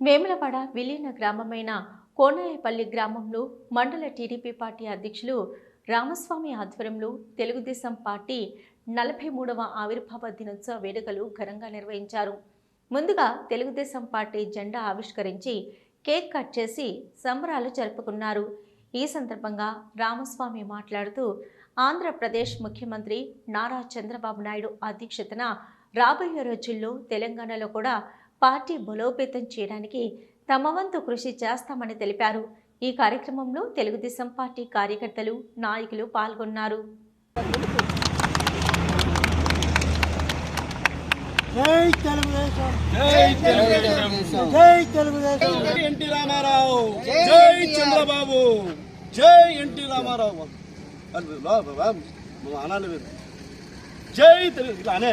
వేములవాడ విలీన గ్రామమైన కోనాయపల్లి గ్రామంలో మండల టీడీపీ పార్టీ అధ్యక్షులు రామస్వామి ఆధ్వర్యంలో తెలుగుదేశం పార్టీ నలభై మూడవ ఆవిర్భావ దినోత్సవ వేడుకలు ఘనంగా నిర్వహించారు. ముందుగా తెలుగుదేశం పార్టీ జెండా ఆవిష్కరించి కేక్ కట్ చేసి సంబరాలు జరుపుకున్నారు. ఈ సందర్భంగా రామస్వామి మాట్లాడుతూ ఆంధ్రప్రదేశ్ ముఖ్యమంత్రి నారా చంద్రబాబు నాయుడు అధ్యక్షతన రాబోయే రోజుల్లో తెలంగాణలో కూడా పార్టీ బలోపేతం చేయడానికి తమ వంతు కృషి చేస్తామని తెలిపారు. ఈ కార్యక్రమంలో తెలుగుదేశం పార్టీ కార్యకర్తలు నాయకులు పాల్గొన్నారు. జై తెలుగుదేశం. జై తెలుగుదేశం. జై తెలుగుదేశం. జై ఎన్టీ రామారావు. జై చంద్రబాబు. జై ఎన్టీ అనాలి. జై తెలుగు ఇట్లా అనే?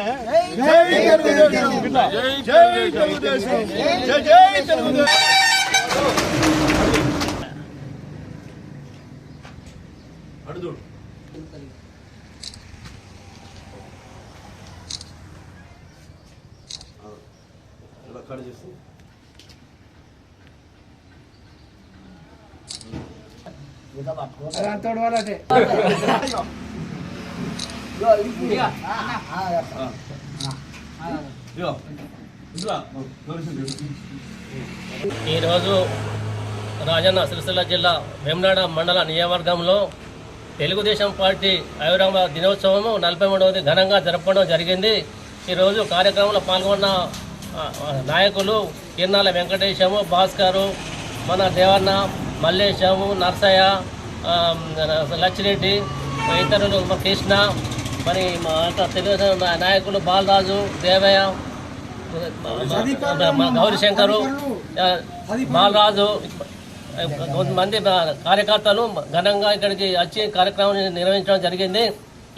జై తెలుగుదేశం. ఇట్లా. జై తెలుగుదేశం. తెలుగుదేశం. ఇలా ఈరోజు రాజన్న సిరిసిల్ల జిల్లా వేమనాడ మండల నియోజకవర్గంలో తెలుగుదేశం పార్టీ ఆవిర్భావ దినోత్సవము నలభై మూడవది ఘనంగా జరపడం జరిగింది. ఈరోజు కార్యక్రమంలో పాల్గొన్న నాయకులు కిర్నాల వెంకటేశము భాస్కరు మన దేవన్న మల్లేశము నర్సయ్య లచ్చిరెడ్డి ఇతరులు కృష్ణ మరి మా తెలుగుదేశం నాయకులు బాలరాజు దేవయ్య మన గౌరీ శంకరు ఆ, బాలరాజు కొంతమంది కార్యకర్తలు ఘనంగా ఇక్కడికి వచ్చి కార్యక్రమం నిర్వహించడం జరిగింది.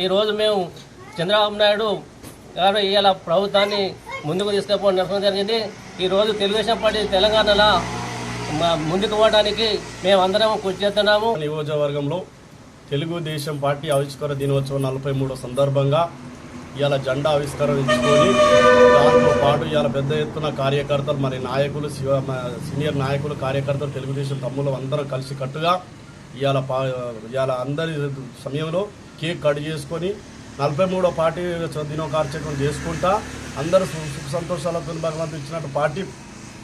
ఈరోజు మేము చంద్రబాబు నాయుడు గారు ఇవాళ ప్రభుత్వాన్ని ముందుకు తీసుకుపోవడం నడపడం జరిగింది. ఈరోజు తెలుగుదేశం పార్టీ తెలంగాణలో మ- ముందుకు పోవడానికి మేము అందరం కృషి చేస్తున్నాము. నియోజకవర్గంలో తెలుగుదేశం పార్టీ ఆవిష్కార దినోత్సవం నలభై మూడో సందర్భంగా ఇవాళ జెండా ఆవిష్కరించుకొని దాంతో పాటు ఇవాళ పెద్ద ఎత్తున కార్యకర్తలు మరి నాయకులు శివ సీనియర్ నాయకులు కార్యకర్తలు తెలుగుదేశం తమ్ములు అందరం కలిసి కట్టుగా ఇవాళ పా ఇవాళ అందరి సమయంలో కేక్ కట్ చేసుకొని నలభై మూడో పార్టీ దినో కార్యక్రమం చేసుకుంటా అందరూ సు- సుఖ సంతోషాలతో భగవంతుడు ఇచ్చినట్టు పార్టీ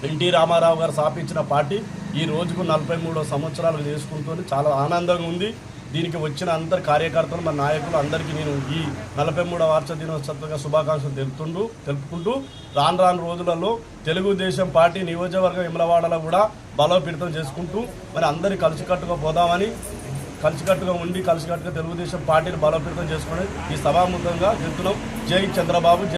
ఎన్టీ రామారావు గారు స్థాపించిన పార్టీ ఈ రోజుకు నలభై మూడో సంవత్సరాలు చేసుకుంటూ చాలా ఆనందంగా ఉంది. దీనికి వచ్చిన అందరు కార్యకర్తలు మన నాయకులు అందరికీ నేను ఈ నలభై మూడవ వార్ష దినోత్సవంగా శుభాకాంక్షలు తెలుపుతుంటూ తెలుపుకుంటూ రాను రాను రోజులలో తెలుగుదేశం పార్టీ నియోజకవర్గం ఇమలవాడలో కూడా బలోపేతం చేసుకుంటూ మరి అందరి కలిసికట్టుగా పోదామని కలిసికట్టుగా ఉండి కలిసికట్టుగా తెలుగుదేశం పార్టీని బలోపేతం చేసుకొని ఈ సభాముఖంగా చెప్తున్నాం. జై చంద్రబాబు